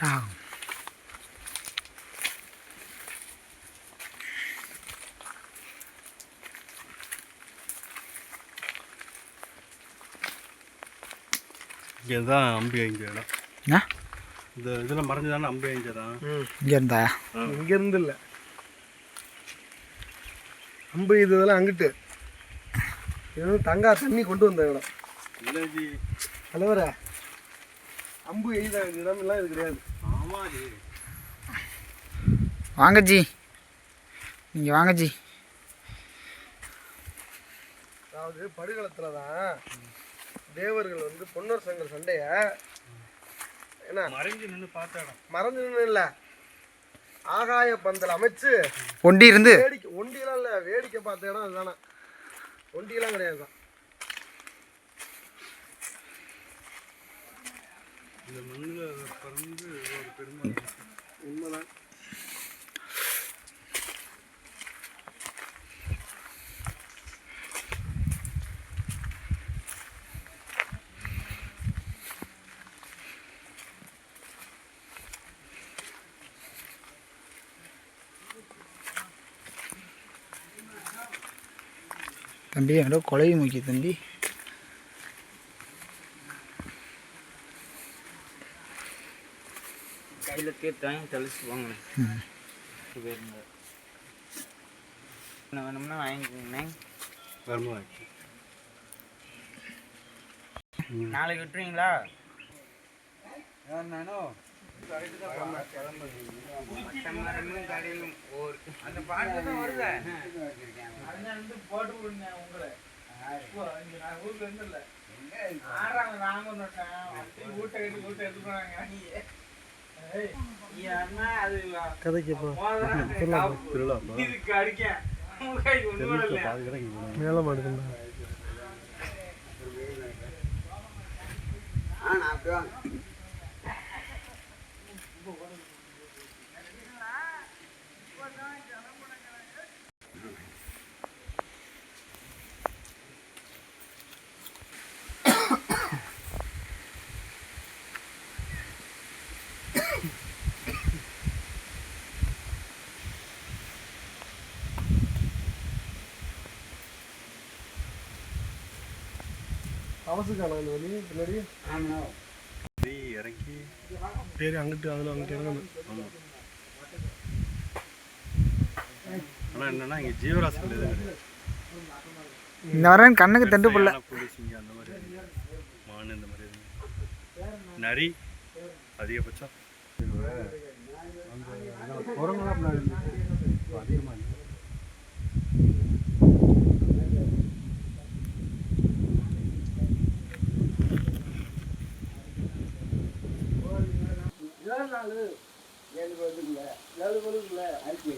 Tang இங்கே தான் அம்பி என்ன? இந்த இதில் மறைஞ்சு தானே அம்பி இடம்? இங்கே இருந்தா இங்க இருந்து இல்ல. அம்பு இது இதெல்லாம் அங்கிட்டு. இது வந்து தங்கா தண்ணி கொண்டு வந்த இடம். இல்லை ஜி தலைவர. அம்பு எய்த இடமெல்லாம் இது கிடையாது. ஆமாம் ஜி வாங்க ஜி. நீங்கள் வாங்க ஜி. அதாவது படுகளத்தில் தான் தேவர்கள் வந்து பொன்னர் சங்கர் சண்டைய. என்ன? மறைஞ்சு நின்று பார்த்த இடம். மறந்து நின்று இல்லை. ஆகாய பந்தல் அமைச்சு ஒண்டி இருந்து வேடிக்கை ஒண்டியெல்லாம் இல்லை வேடிக்கை பார்த்த இடம் அதுதானே? ஒண்டியெல்லாம் கிடையாது தான் இந்த மண்ணில் பறந்து ஒரு பெருமை உண்மைதான். தம்பி என்கிட்ட கொலை முக்கிய தம்பி. கையில் தீர்த்தாங்க தெளிச்சு போங்கண்ணே போயிருங்க என்ன வேணும்னா வாங்கிக்கோங்கண்ணே பெருமை ஆச்சு நாளைக்கு விட்டுறீங்களா அந்த பாட்டு தான் வருது. போட்டு விடுங்க உங்களை ஊர்ல இருந்து இல்ல ஆறாங்க நாங்க வீட்டை வீட்டை எடுத்து போனாங்க. ஏன்னா அது கதைக்கு இப்போ திருவிழா இதுக்கு அடிக்க அவசுக்கான அந்த வழி பின்னாடி. போய் இறக்கி. பேர் அங்கிட்டு அதில் அங்கிட்டு இறங்கணும் ஆனால் என்னன்னா இங்கே ஜீவராசிகள் எதுவும் கிடையாது. இந்த வரேன் கண்ணுக்கு தண்டு புள்ள சிங்கம் அந்த மாதிரி மான் இந்த மாதிரி நரி அதிகபட்சம். குரங்குலாம் நாள் ஏழு பேருக்குள்ள ஏழு பேருக்குள்ள அரிசி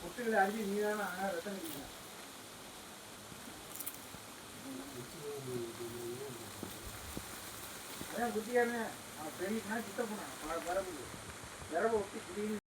முட்டைகளை அரிசி நீ தானே ரத்தம் அதான் குட்டியானே அவன் பெரிய சித்த போனான் வரப்பு வரப்பு ஒட்டி குடியும்